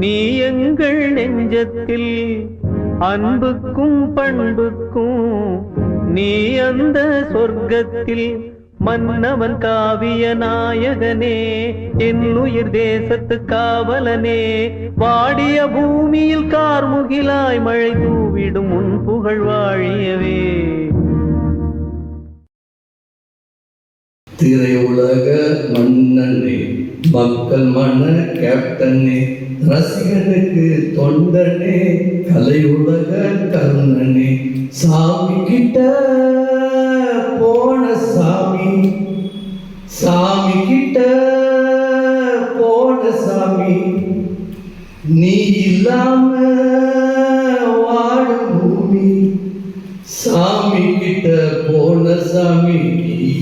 நீ எங்கள் நெஞ்சத்தில் அன்புக்கும் பண்புக்கும் நீ அந்த சொர்க்கத்தில் மன்னவன் காவிய நாயகனே என்னுயிர் தேசத்து காவலனே. வாடிய பூமியில் கார்முகிலாய் மழை தூவிடும் உன் புகழ் வாழியவே. திரையுலக மன்னனே மக்கள் மன கேப்டனே ரசிகனுக்கு தொண்டனே கலையுலக கர்ணனே. சாமி கிட்ட போன சாமி சாமி கிட்ட போன சாமி நீ இல்லாம வாழும் பூமி. சாமி போன சாமி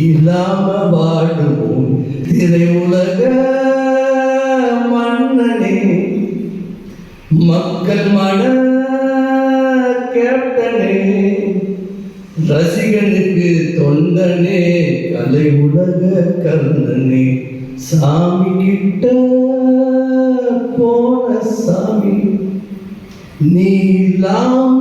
இல்லாம வாடுவோம் திரை உலக மன்னனே மக்கள் மன கேப்டனே ரசிகனுக்கு தொண்டனே கலை உலக கர்ணனே. சாமி கிட்ட போன சாமி நீ இல்லாம